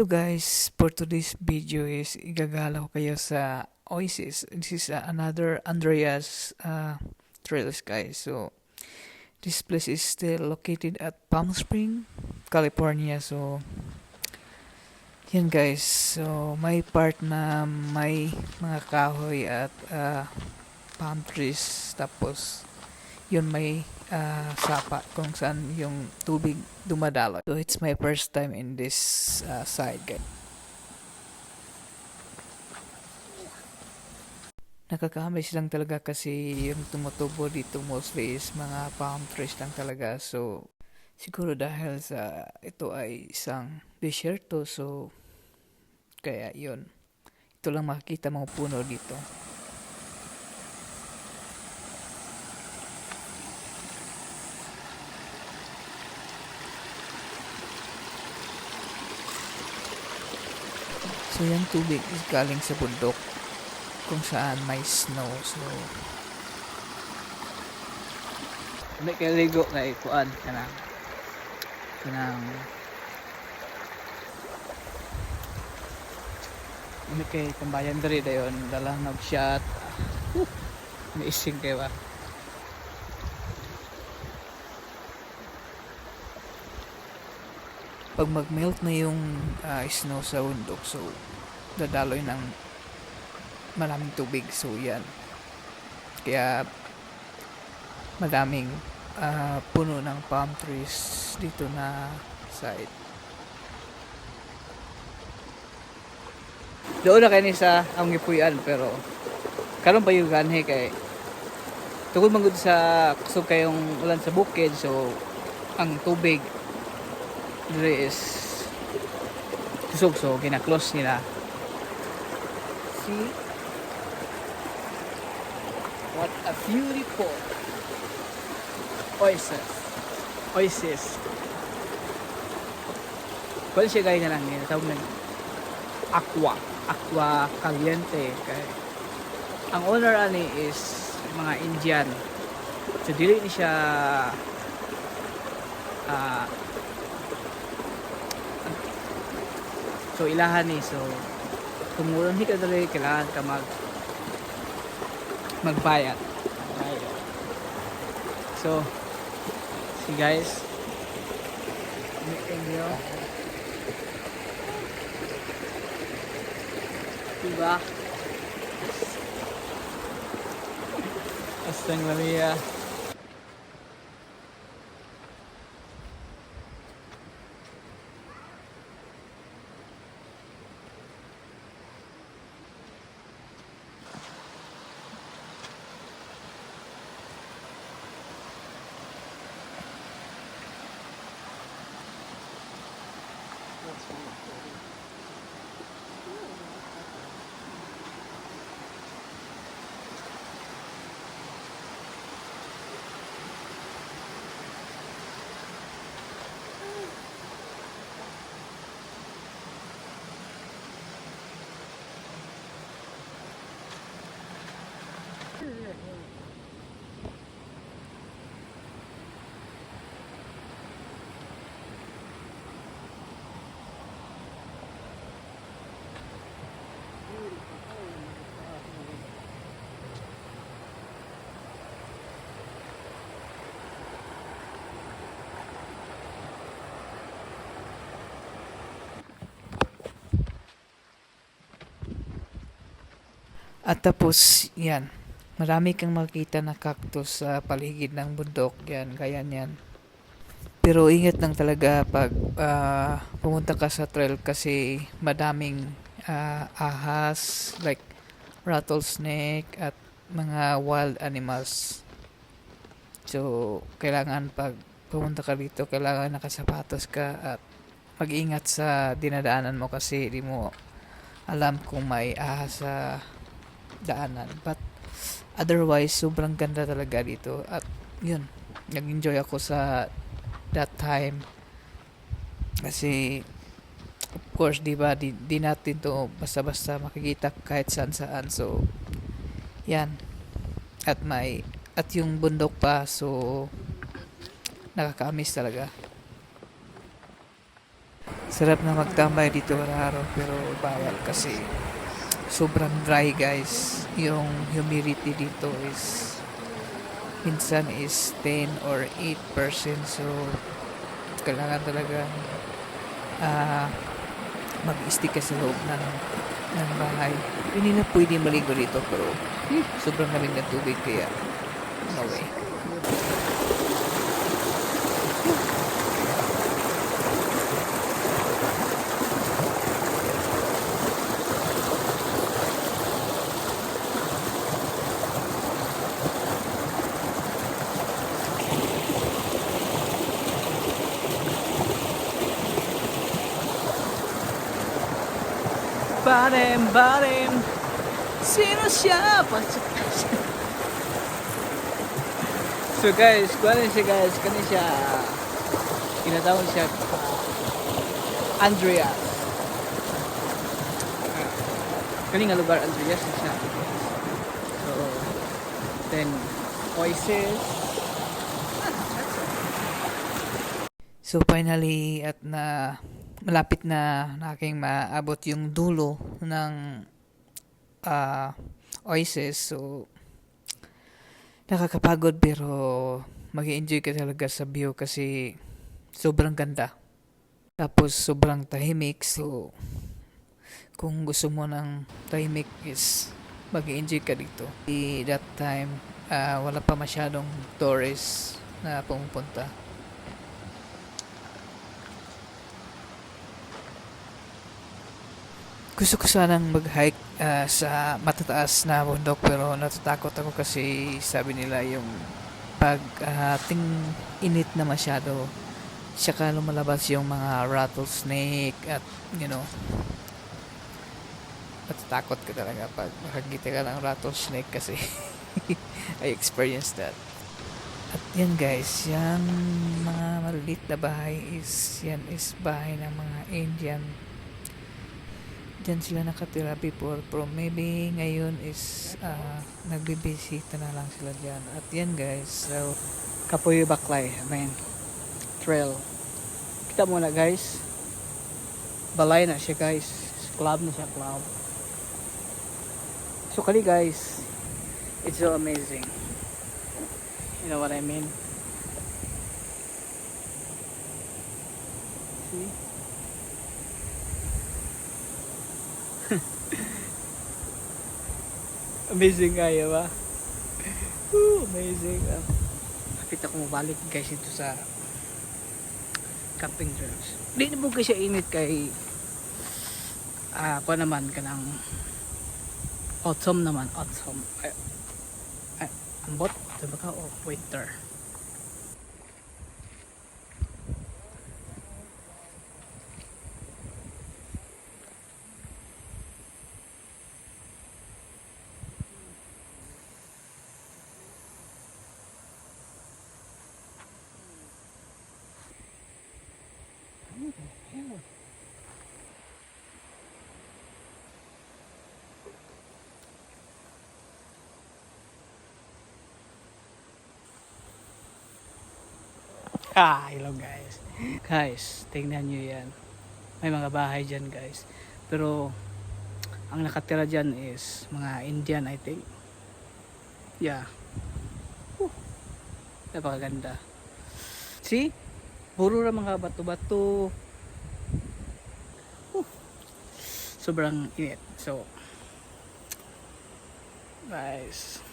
Hello guys, for today's video is igagala ko kayo sa Oasis. This is uh, another Andreas uh, Trails guys. So this place is still located at Palm Spring, California. So yan guys. So may part na may mga kahoy at uh, palm trees. Tapos yun may uh, sapa kung saan yung tubig dumadalo. So it's my first time in this uh, side guys. Nakakamiss lang talaga kasi yung tumutubo dito mostly is mga palm trees lang talaga. So siguro dahil sa ito ay isang desierto so kaya yun. Ito lang makikita mga puno dito. So yung tubig is galing sa bundok kung saan may snow. So may kaligo na ikuan kanang kanang may kay tambayan diri dayon dala nag shot may ising kay ba pag mag-melt na yung ah, snow sa bundok so dadaloy ng maraming tubig. So yan. Kaya madaming ah, puno ng palm trees dito na side. Doon na kayo ni sa ang gipuyan pero karon pa yung ganhe kay tungkol magud sa kusog kayong ulan sa bukid so ang tubig dire is kusog so gina-close nila see what a beautiful oasis oasis Pwede siya gaya na lang yun. Tawag na aqua. Aqua caliente. Kay, ang owner ani is mga Indian. So, dili ni siya ah so ilahan ni so kung ulan ka dali kailangan ka mag magbayad Magbayad. so see guys nyo. Diba? Astang lamia. At tapos, yan. Marami kang makita na cactus sa paligid ng bundok. Yan, gaya niyan. Pero ingat lang talaga pag ah, pumunta ka sa trail kasi madaming ah, ahas like rattlesnake at mga wild animals. So, kailangan pag pumunta ka dito, kailangan nakasapatos ka at mag-ingat sa dinadaanan mo kasi di mo alam kung may ahas sa daanan. But otherwise, sobrang ganda talaga dito. At yun, nag-enjoy ako sa that time. Kasi, of course, di ba, di, di natin to basta-basta makikita kahit saan saan. So, yan. At may, at yung bundok pa, so, nakakamiss talaga. Sarap na magtambay dito araw pero bawal kasi sobrang dry guys. Yung humidity dito is minsan is 10 or 8% so kailangan talaga ah mag-stick ka sa loob ng, ng bahay. Hindi na pwede maligo dito pero eh, sobrang lamig ng tubig kaya no way. Barim, barim, sino siya? so guys, kung ano siya guys, kani siya, kinatawag siya, uh, Andreas. Kani nga lugar, Andreas siya. So, then, Oasis. So finally at na malapit na aking maabot yung dulo ng ah, Oasis. So nakakapagod pero mag enjoy ka talaga sa view kasi sobrang ganda. Tapos sobrang tahimik. So kung gusto mo ng tahimik is mag enjoy ka dito. Di that time ah, wala pa masyadong tourists na pumupunta. Gusto ko sanang mag-hike ah, sa matataas na bundok pero natatakot ako kasi sabi nila yung pag ah, ting init na masyado. Saka lumalabas yung mga rattlesnake at you know natatakot ka talaga pag makakita ka ng rattlesnake kasi I experienced that. At yan guys yan mga maliit na bahay is yan is bahay ng mga Indian Diyan sila nakatira before pero maybe ngayon is uh, nagbibisita na lang sila diyan. At yan guys, so Kapuyo Baklay, I mean, trail. Kita mo na guys, balay na siya guys, club na siya club. So kali guys, it's so amazing. You know what I mean? See? Amazing kaya ba? Woo, amazing. Uh, nakita ko mabalik guys ito sa camping grounds. Hindi mo kasi init kay ah pa naman ka ng autumn naman, autumn. Ay, ay, ambot, diba ka? O winter. Ah, hello guys. Guys, tingnan nyo yan. May mga bahay dyan guys. Pero, ang nakatira dyan is mga Indian I think. Yeah. Whew. Napakaganda. See? Puro na mga bato-bato. Sobrang init. So, guys.